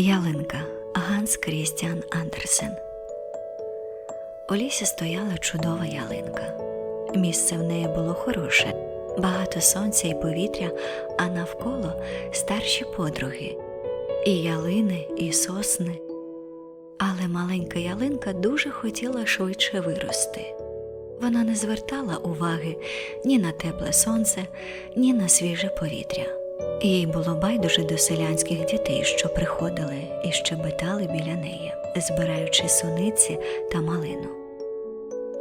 Ялинка Ганс Крістіан Андерсен. У лісі стояла чудова ялинка. Місце в неї було хороше, багато сонця і повітря, а навколо старші подруги, і ялини, і сосни. Але маленька ялинка дуже хотіла швидше вирости. Вона не звертала уваги ні на тепле сонце, ні на свіже повітря. Їй було байдуже до селянських дітей, що приходили і щебетали біля неї, збираючи суниці та малину.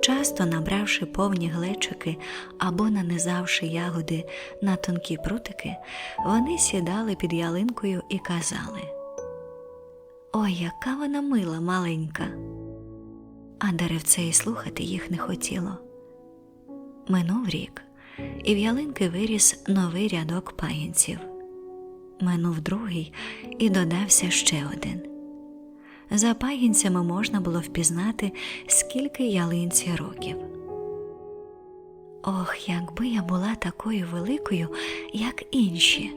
Часто набравши повні глечики або нанизавши ягоди на тонкі прутики, вони сідали під ялинкою і казали Ой, яка вона мила маленька. А деревце й слухати їх не хотіло. Минув рік, і в ялинки виріс новий рядок пагінців. Минув другий і додався ще один. За пагінцями можна було впізнати, скільки ялинці років. Ох, якби я була такою великою, як інші,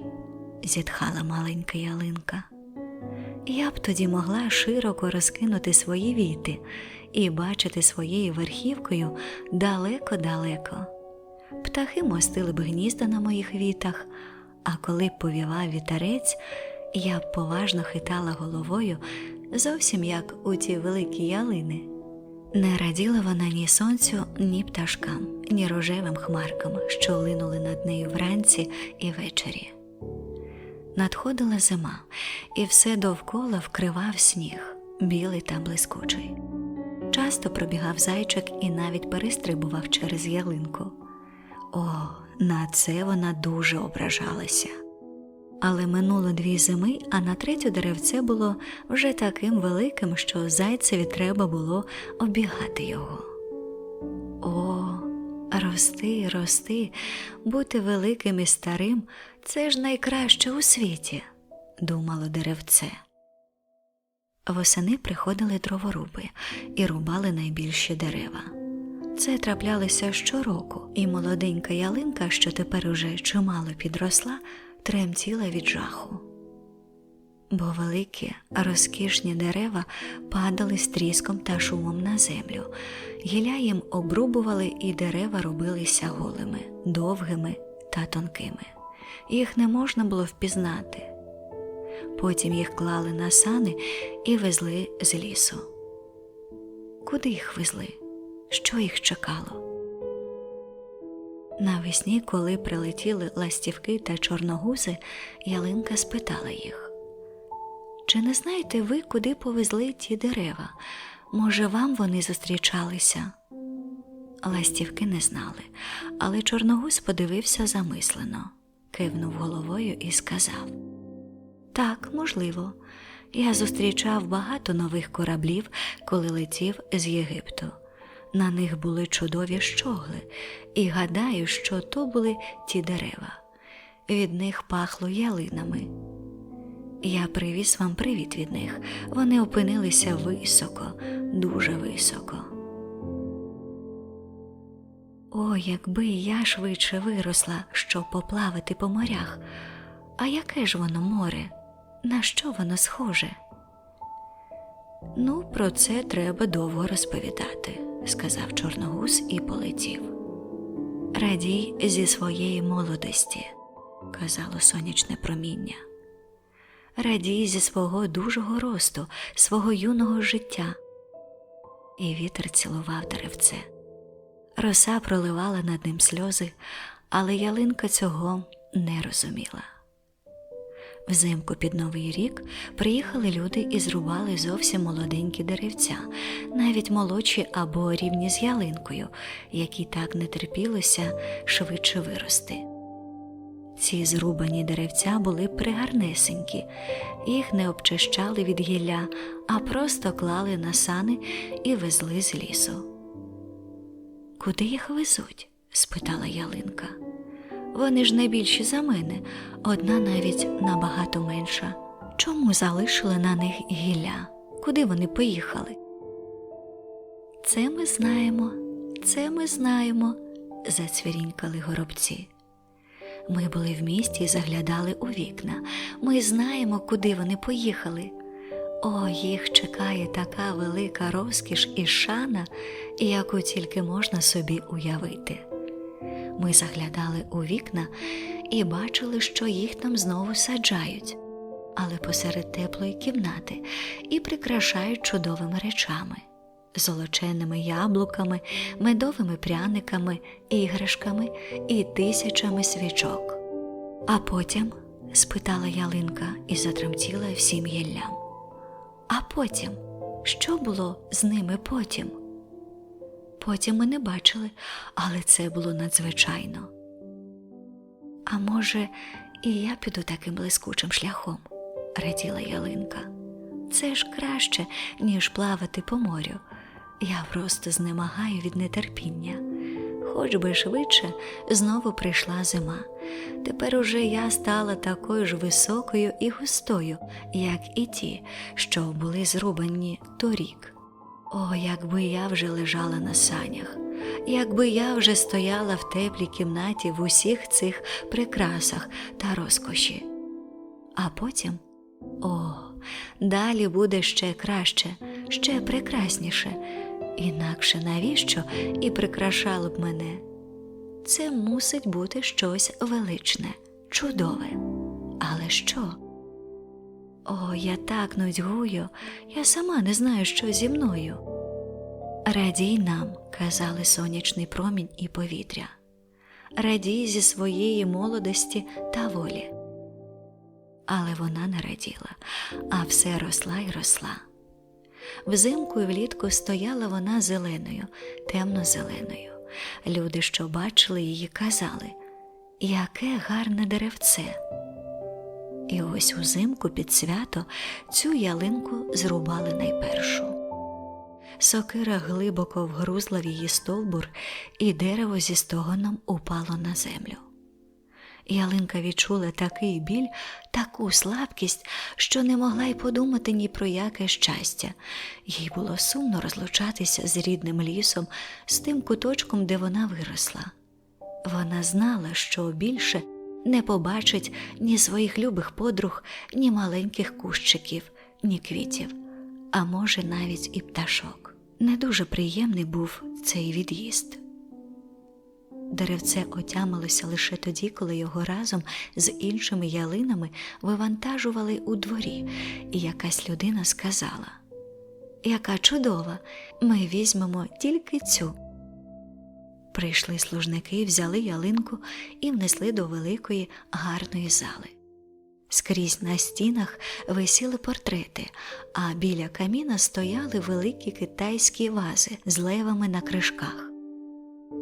зітхала маленька ялинка. Я б тоді могла широко розкинути свої віти і бачити своєю верхівкою далеко-далеко. Птахи мостили б гнізда на моїх вітах, а коли повівав вітерець, я поважно хитала головою, зовсім як у ті великі ялини. Не раділа вона ні сонцю, ні пташкам, ні рожевим хмаркам, що линули над нею вранці і ввечері. Надходила зима, і все довкола вкривав сніг, білий та блискучий. Часто пробігав зайчик і навіть перестрибував через ялинку. О, на це вона дуже ображалася. Але минуло дві зими, а на третю деревце було вже таким великим, що зайцеві треба було обігати його. О, рости, рости, бути великим і старим це ж найкраще у світі, думало деревце. Восени приходили дроворуби і рубали найбільші дерева. Це траплялося щороку, і молоденька ялинка, що тепер уже чимало підросла, тремтіла від жаху. Бо великі, розкішні дерева падали з тріском та шумом на землю, гілля їм обрубували, і дерева робилися голими, довгими та тонкими. Їх не можна було впізнати. Потім їх клали на сани і везли з лісу. Куди їх везли? Що їх чекало? Навесні, коли прилетіли ластівки та чорногузи, ялинка спитала їх Чи не знаєте ви, куди повезли ті дерева? Може, вам вони зустрічалися? Ластівки не знали, але чорногуз подивився замислено, кивнув головою і сказав Так, можливо. Я зустрічав багато нових кораблів, коли летів з Єгипту. На них були чудові щогли, і гадаю, що то були ті дерева. Від них пахло ялинами. Я привіз вам привіт від них. Вони опинилися високо, дуже високо. О, якби я швидше виросла, щоб поплавати по морях. А яке ж воно море? На що воно схоже? Ну, про це треба довго розповідати, сказав Чорногуз і полетів. Радій зі своєї молодості, казало сонячне проміння. Радій зі свого дужого росту, свого юного життя. І вітер цілував деревце. Роса проливала над ним сльози, але ялинка цього не розуміла. Взимку під Новий рік приїхали люди і зрубали зовсім молоденькі деревця, навіть молодші або рівні з ялинкою, які так не терпілося швидше вирости. Ці зрубані деревця були пригарнесенькі, їх не обчищали від гілля, а просто клали на сани і везли з лісу. Куди їх везуть? спитала ялинка. Вони ж не більші за мене, одна навіть набагато менша. Чому залишили на них гілля? Куди вони поїхали? Це ми знаємо, це ми знаємо, зацвірінькали горобці. Ми були в місті і заглядали у вікна. Ми знаємо, куди вони поїхали. О, їх чекає така велика розкіш і шана, яку тільки можна собі уявити. Ми заглядали у вікна і бачили, що їх там знову саджають, але посеред теплої кімнати і прикрашають чудовими речами, золоченими яблуками, медовими пряниками, іграшками і тисячами свічок. А потім спитала ялинка і затремтіла всім гіллям. А потім, що було з ними потім? Потім ми не бачили, але це було надзвичайно. А може, і я піду таким блискучим шляхом, раділа ялинка. Це ж краще, ніж плавати по морю. Я просто знемагаю від нетерпіння. Хоч би швидше знову прийшла зима. Тепер уже я стала такою ж високою і густою, як і ті, що були зрубані торік. О, якби я вже лежала на санях, якби я вже стояла в теплій кімнаті в усіх цих прикрасах та розкоші. А потім, о, далі буде ще краще, ще прекрасніше, інакше навіщо і прикрашало б мене. Це мусить бути щось величне, чудове. Але що? О, я так нудьгую, я сама не знаю, що зі мною. Радій нам, казали сонячний промінь і повітря. Радій зі своєї молодості та волі. Але вона не раділа, а все росла й росла. Взимку і влітку стояла вона зеленою, темно-зеленою. Люди, що бачили її, казали, яке гарне деревце. І ось узимку під свято цю ялинку зрубали найпершу. Сокира глибоко вгрузла в її стовбур, і дерево зі стогоном упало на землю. Ялинка відчула такий біль, таку слабкість, що не могла й подумати ні про яке щастя. Їй було сумно розлучатися з рідним лісом, з тим куточком, де вона виросла. Вона знала, що більше не побачить ні своїх любих подруг, ні маленьких кущиків, ні квітів, а може, навіть і пташок. Не дуже приємний був цей від'їзд. Деревце отямилося лише тоді, коли його разом з іншими ялинами вивантажували у дворі, і якась людина сказала: Яка чудова! Ми візьмемо тільки цю. Прийшли служники, взяли ялинку і внесли до великої гарної зали. Скрізь на стінах висіли портрети, а біля каміна стояли великі китайські вази з левами на кришках.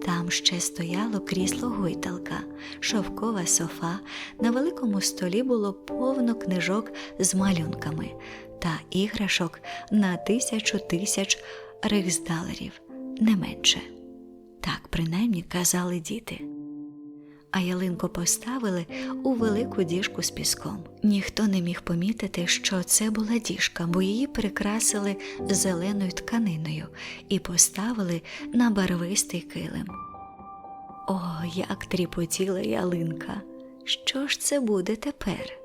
Там ще стояло крісло гойдалка, шовкова софа, на великому столі було повно книжок з малюнками та іграшок на тисячу тисяч рейхсдалерів, не менше. Так принаймні казали діти. А ялинку поставили у велику діжку з піском. Ніхто не міг помітити, що це була діжка, бо її прикрасили зеленою тканиною і поставили на барвистий килим. О, як тріпотіла ялинка! Що ж це буде тепер?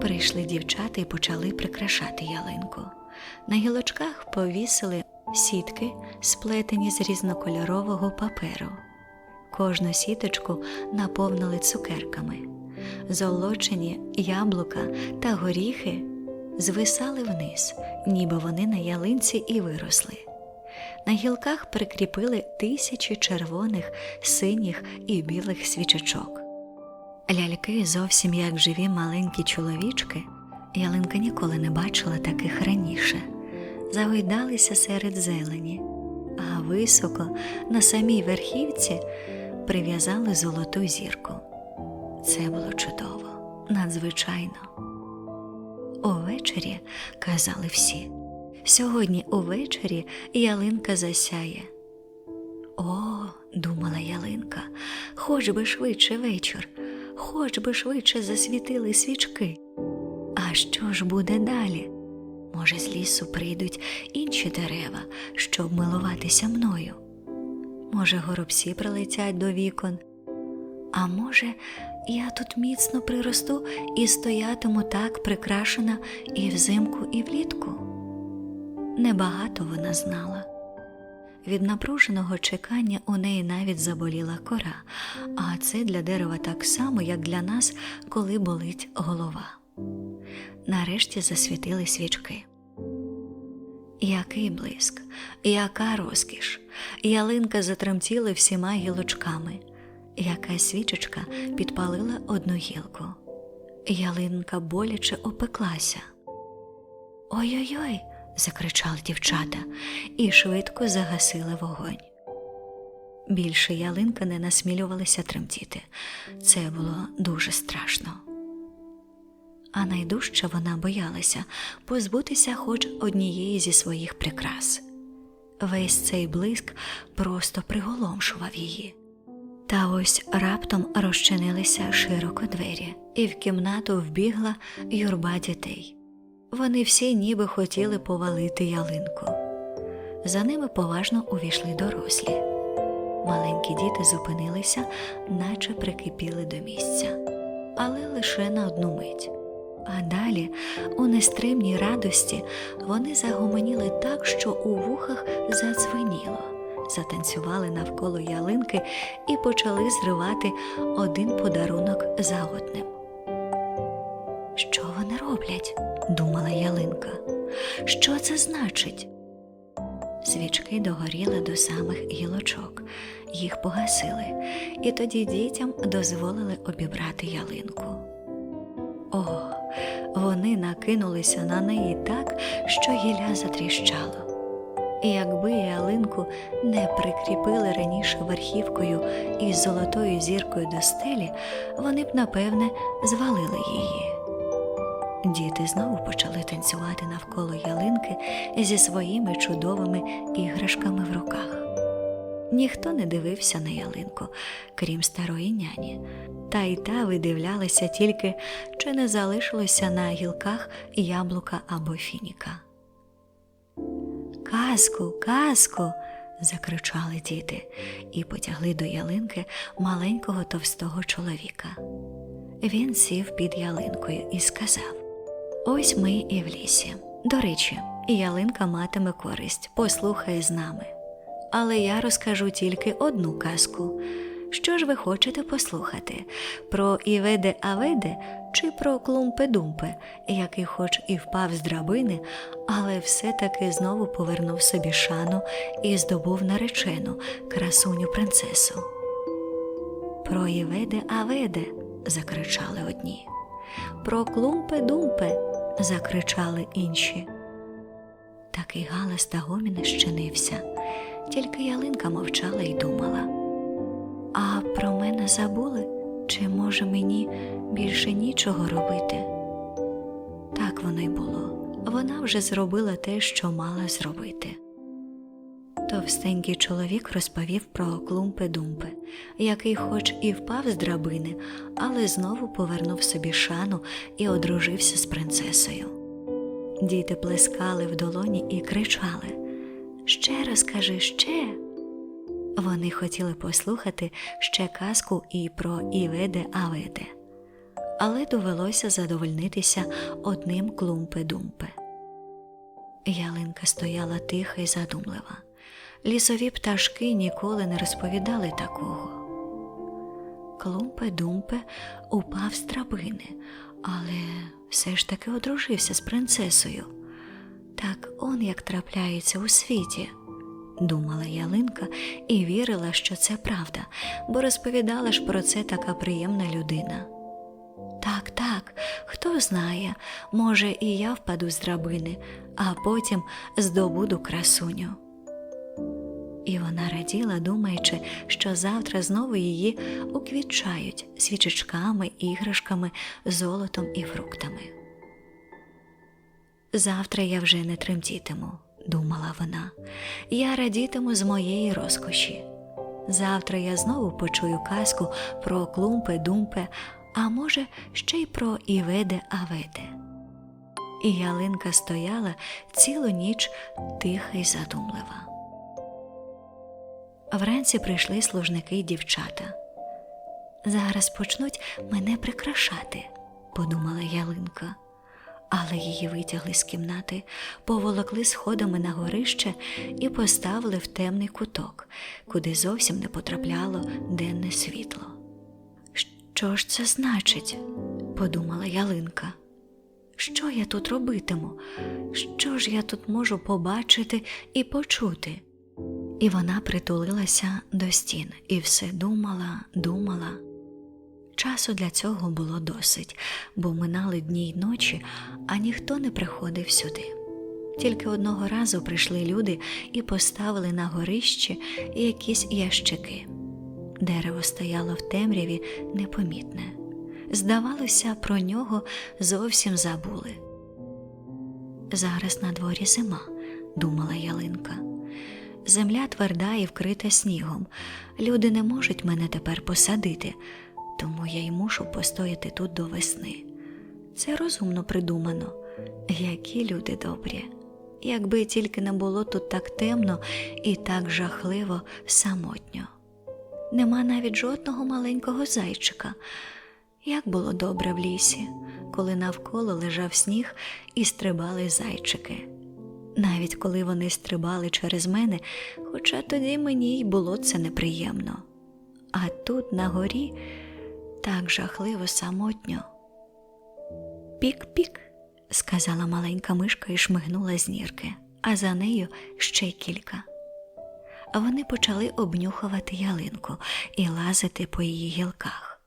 Прийшли дівчата і почали прикрашати ялинку. На гілочках повісили сітки, сплетені з різнокольорового паперу. Кожну сіточку наповнили цукерками. Золочені яблука та горіхи звисали вниз, ніби вони на ялинці і виросли. На гілках прикріпили тисячі червоних, синіх і білих свічечок. Ляльки зовсім як живі маленькі чоловічки, ялинка ніколи не бачила таких раніше, загойдалися серед зелені, а високо на самій верхівці прив'язали золоту зірку. Це було чудово, надзвичайно. Увечері казали всі. Сьогодні увечері ялинка засяє. О, думала ялинка, хоч би швидше вечір, хоч би швидше засвітили свічки. А що ж буде далі? Може, з лісу прийдуть інші дерева, щоб милуватися мною. Може, горобці прилетять до вікон, а може, я тут міцно приросту і стоятиму так прикрашена і взимку, і влітку. Небагато вона знала. Від напруженого чекання у неї навіть заболіла кора, а це для дерева так само, як для нас, коли болить голова. Нарешті засвітили свічки. Який блиск, яка розкіш! Ялинка затремтіла всіма гілочками. Якась свічечка підпалила одну гілку. Ялинка боляче опеклася. Ой-ой-ой. закричали дівчата і швидко загасили вогонь. Більше ялинка не насмілювалася тремтіти. Це було дуже страшно. А найдужче вона боялася позбутися хоч однієї зі своїх прикрас. Весь цей блиск просто приголомшував її. Та ось раптом розчинилися широко двері, і в кімнату вбігла юрба дітей. Вони всі ніби хотіли повалити ялинку. За ними поважно увійшли дорослі. Маленькі діти зупинилися, наче прикипіли до місця, але лише на одну мить. А далі, у нестримній радості, вони загомоніли так, що у вухах задзвеніло, затанцювали навколо ялинки і почали зривати один подарунок за одним. Що вони роблять? думала ялинка. Що це значить? Свічки догоріли до самих гілочок, їх погасили, і тоді дітям дозволили обібрати ялинку. Накинулися на неї так, що гілля затріщало. І якби ялинку не прикріпили раніше верхівкою із золотою зіркою до стелі, вони б, напевне, звалили її. Діти знову почали танцювати навколо ялинки зі своїми чудовими іграшками в руках. Ніхто не дивився на ялинку, крім старої няні, та й та видивлялася тільки, чи не залишилося на гілках яблука або фініка. Казку, казку. закричали діти і потягли до ялинки маленького товстого чоловіка. Він сів під ялинкою і сказав: Ось ми і в лісі. До речі, ялинка матиме користь, послухай з нами. Але я розкажу тільки одну казку. Що ж ви хочете послухати? Про Іведе Аведе чи про Клумпе-Думпе, який хоч і впав з драбини, але все-таки знову повернув собі шану і здобув наречену красуню принцесу. Про Іведе Аведе. закричали одні. Про Клумпе-Думпе. закричали інші. Такий галас та гомін щинився, тільки ялинка мовчала і думала. А про мене забули? Чи може мені більше нічого робити? Так воно й було. Вона вже зробила те, що мала зробити. Товстенький чоловік розповів про клумпи-думпи, який хоч і впав з драбини, але знову повернув собі шану і одружився з принцесою. Діти плескали в долоні і кричали Ще розкажи, ще. Вони хотіли послухати ще казку і про Іведе Аведе, але довелося задовольнитися одним клумпе-думпе. Ялинка стояла тиха й задумлива. Лісові пташки ніколи не розповідали такого. Клумпе-думпе упав з драбини, але все ж таки одружився з принцесою. Так он як трапляється у світі думала ялинка і вірила, що це правда, бо розповідала ж про це така приємна людина. Так, так, хто знає, може, і я впаду з драбини, а потім здобуду красуню. І вона раділа, думаючи, що завтра знову її уквітчають свічечками, іграшками, золотом і фруктами. Завтра я вже не тремтітиму думала вона, я радітиму з моєї розкоші. Завтра я знову почую казку про клумпе думпе, а може, ще й про Іведе Аведе. І ялинка стояла цілу ніч тиха й задумлива. Вранці прийшли служники й дівчата. Зараз почнуть мене прикрашати, подумала ялинка. Але її витягли з кімнати, поволокли сходами на горище і поставили в темний куток, куди зовсім не потрапляло денне світло. Що ж це значить? подумала ялинка. Що я тут робитиму? Що ж я тут можу побачити і почути? І вона притулилася до стін і все думала, думала. Часу для цього було досить, бо минали дні й ночі, а ніхто не приходив сюди. Тільки одного разу прийшли люди і поставили на горищі якісь ящики. Дерево стояло в темряві непомітне. Здавалося, про нього зовсім забули. Зараз на дворі зима, думала ялинка. Земля тверда і вкрита снігом. Люди не можуть мене тепер посадити, тому я й мушу постояти тут до весни. Це розумно придумано. Які люди добрі. Якби тільки не було тут так темно і так жахливо самотньо. Нема навіть жодного маленького зайчика. Як було добре в лісі, коли навколо лежав сніг і стрибали зайчики. Навіть коли вони стрибали через мене, хоча тоді мені й було це неприємно. А тут, на горі, так жахливо самотньо. Пік-пік, сказала маленька мишка і шмигнула з нірки, а за нею ще кілька. Вони почали обнюхувати ялинку і лазити по її гілках.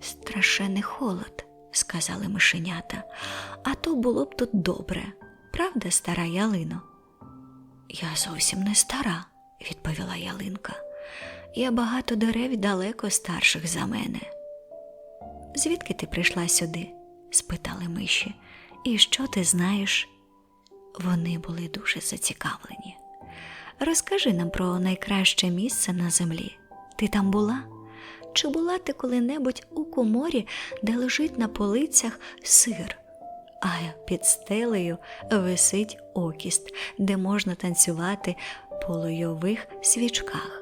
Страшенний холод, сказали мишенята, а то було б тут добре, правда, стара ялино? Я зовсім не стара, відповіла ялинка. Я багато дерев далеко старших за мене. Звідки ти прийшла сюди? спитали миші. І що ти знаєш? Вони були дуже зацікавлені. Розкажи нам про найкраще місце на землі. Ти там була? Чи була ти коли-небудь у коморі, де лежить на полицях сир, а під стелею висить окіст, де можна танцювати по лойових свічках,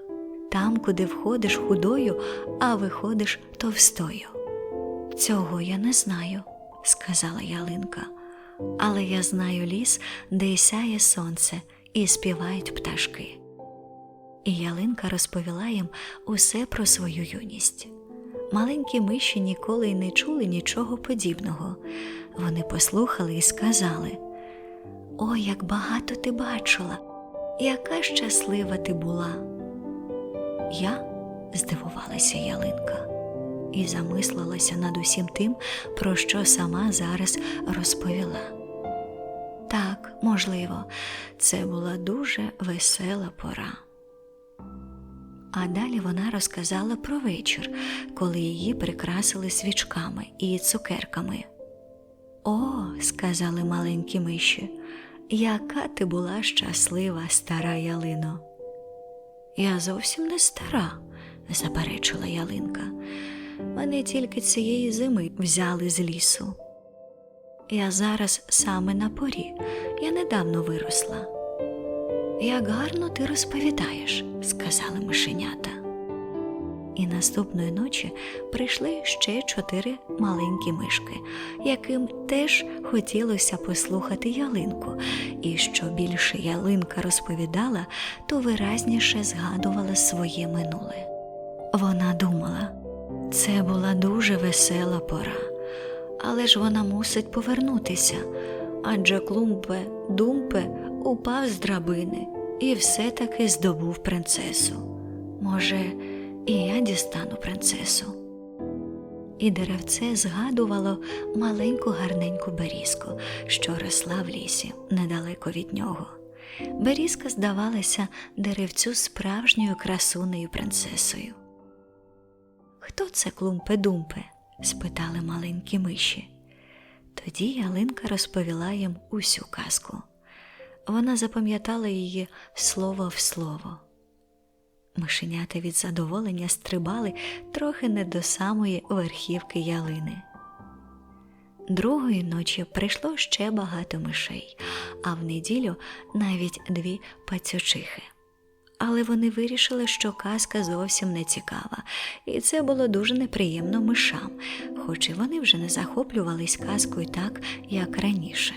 там, куди входиш худою, а виходиш товстою? Цього я не знаю, сказала ялинка, але я знаю ліс, де сяє сонце і співають пташки. І ялинка розповіла їм усе про свою юність. Маленькі миші ніколи й не чули нічого подібного. Вони послухали і сказали: Ой, як багато ти бачила, яка щаслива ти була. Я здивувалася ялинка і замислилася над усім тим, про що сама зараз розповіла. Так, можливо, це була дуже весела пора. А далі вона розказала про вечір, коли її прикрасили свічками і цукерками. О, сказали маленькі миші, яка ти була щаслива, стара ялино. Я зовсім не стара, заперечила ялинка. Мене тільки цієї зими взяли з лісу. Я зараз саме на порі, я недавно виросла. Як гарно ти розповідаєш, сказали мишенята. І наступної ночі прийшли ще чотири маленькі мишки, яким теж хотілося послухати ялинку, і що більше ялинка розповідала, то виразніше згадувала своє минуле. Вона думала, це була дуже весела пора, але ж вона мусить повернутися, адже клумпе думпе упав з драбини і все-таки здобув принцесу. Може, і я дістану принцесу. І деревце згадувало маленьку гарненьку берізку, що росла в лісі недалеко від нього. Берізка здавалася деревцю справжньою красунею принцесою. Хто це клумпе-думпе? спитали маленькі миші. Тоді ялинка розповіла їм усю казку. Вона запам'ятала її слово в слово. Мишенята від задоволення стрибали трохи не до самої верхівки ялини. Другої ночі прийшло ще багато мишей, а в неділю навіть дві пацючихи. але вони вирішили, що казка зовсім не цікава, і це було дуже неприємно мишам, хоч і вони вже не захоплювались казкою так, як раніше.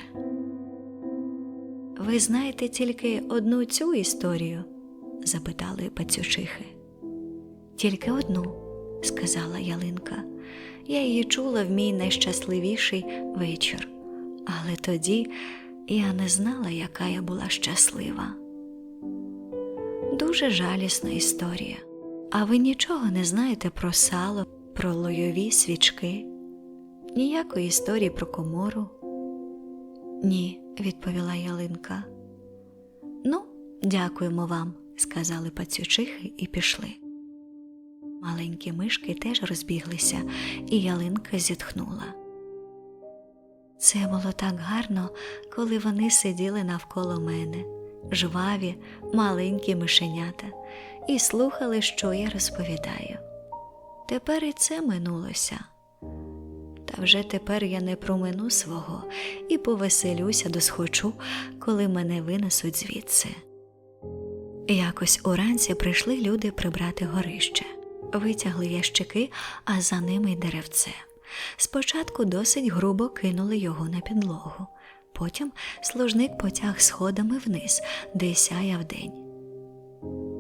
Ви знаєте тільки одну цю історію? Запитали пацючихи. Тільки одну, сказала ялинка. Я її чула в мій найщасливіший вечір, але тоді я не знала, яка я була щаслива. Дуже жалісна історія. А ви нічого не знаєте про сало, про лойові свічки, ніякої історії про комору? Ні, відповіла ялинка. Ну, дякуємо вам, сказали пацючихи і пішли. Маленькі мишки теж розбіглися, і ялинка зітхнула. Це було так гарно, коли вони сиділи навколо мене, жваві, маленькі мишенята, і слухали, що я розповідаю. Тепер і це минулося. Та вже тепер я не промину свого і повеселюся досхочу, коли мене винесуть звідси. Якось уранці прийшли люди прибрати горище, витягли ящики, а за ними й деревце. Спочатку досить грубо кинули його на підлогу, потім служник потяг сходами вниз, де сяяв день.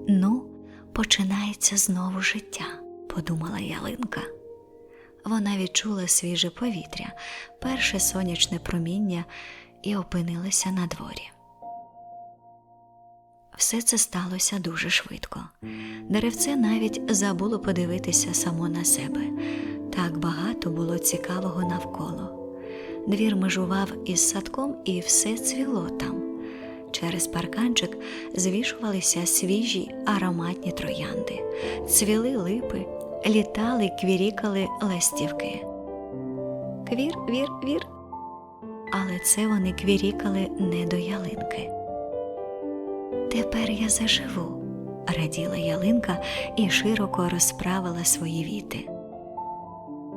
Ну, починається знову життя, подумала ялинка. Вона відчула свіже повітря, перше сонячне проміння і опинилася на дворі. Все це сталося дуже швидко. Деревце навіть забуло подивитися само на себе. Так багато було цікавого навколо. Двір межував із садком, і все цвіло там. Через парканчик звішувалися свіжі ароматні троянди, цвіли липи, літали, квірікали ластівки. Квір, вір, вір. Але це вони квірікали не до ялинки. Тепер я заживу, раділа ялинка і широко розправила свої віти.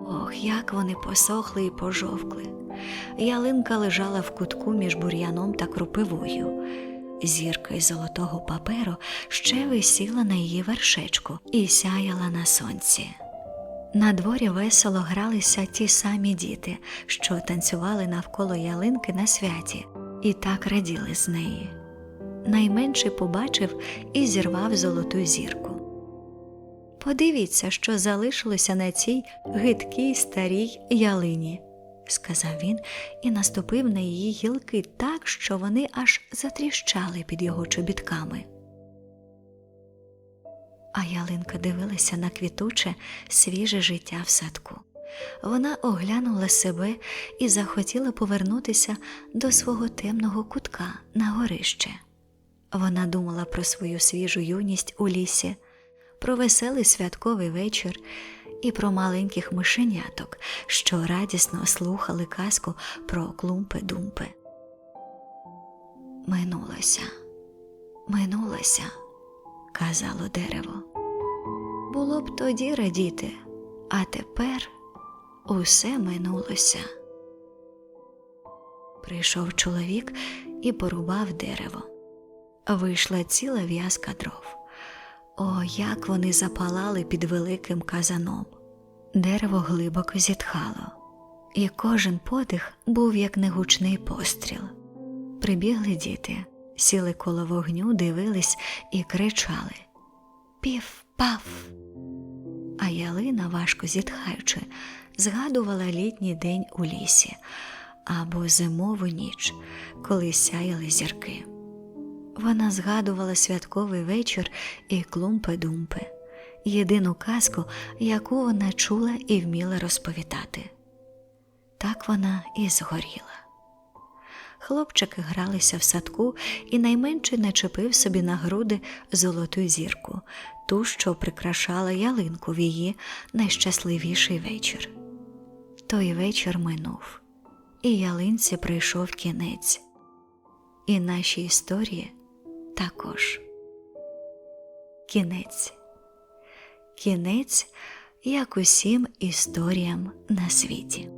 Ох, як вони посохли і пожовкли. Ялинка лежала в кутку між бур'яном та кропивою. Зірка із золотого паперу ще висіла на її вершечку і сяяла на сонці. На дворі весело гралися ті самі діти, що танцювали навколо ялинки на святі, і так раділи з неї. Найменший побачив і зірвав золоту зірку. Подивіться, що залишилося на цій гидкій старій ялині, сказав він і наступив на її гілки так, що вони аж затріщали під його чобітками. А ялинка дивилася на квітуче, свіже життя в садку. Вона оглянула себе і захотіла повернутися до свого темного кутка на горище. Вона думала про свою свіжу юність у лісі, про веселий святковий вечір і про маленьких мишеняток, що радісно слухали казку про клумпи-думпи. Минулося, минулося, казало дерево. Було б тоді радіти, а тепер усе минулося. Прийшов чоловік і порубав дерево. Вийшла ціла в'язка дров. О, як вони запалали під великим казаном. Дерево глибоко зітхало, і кожен подих був як негучний постріл. Прибігли діти, сіли коло вогню, дивились і кричали Пів, паф. А ялина, важко зітхаючи, згадувала літній день у лісі або зимову ніч, коли сяяли зірки. Вона згадувала святковий вечір і клумпи-думпи, єдину казку, яку вона чула і вміла розповідати. Так вона і згоріла. Хлопчики гралися в садку, і найменший начепив собі на груди золоту зірку, ту, що прикрашала ялинку в її найщасливіший вечір. Той вечір минув, і ялинці прийшов кінець, і наші історії також. Кінець. Кінець, як усім історіям на світі.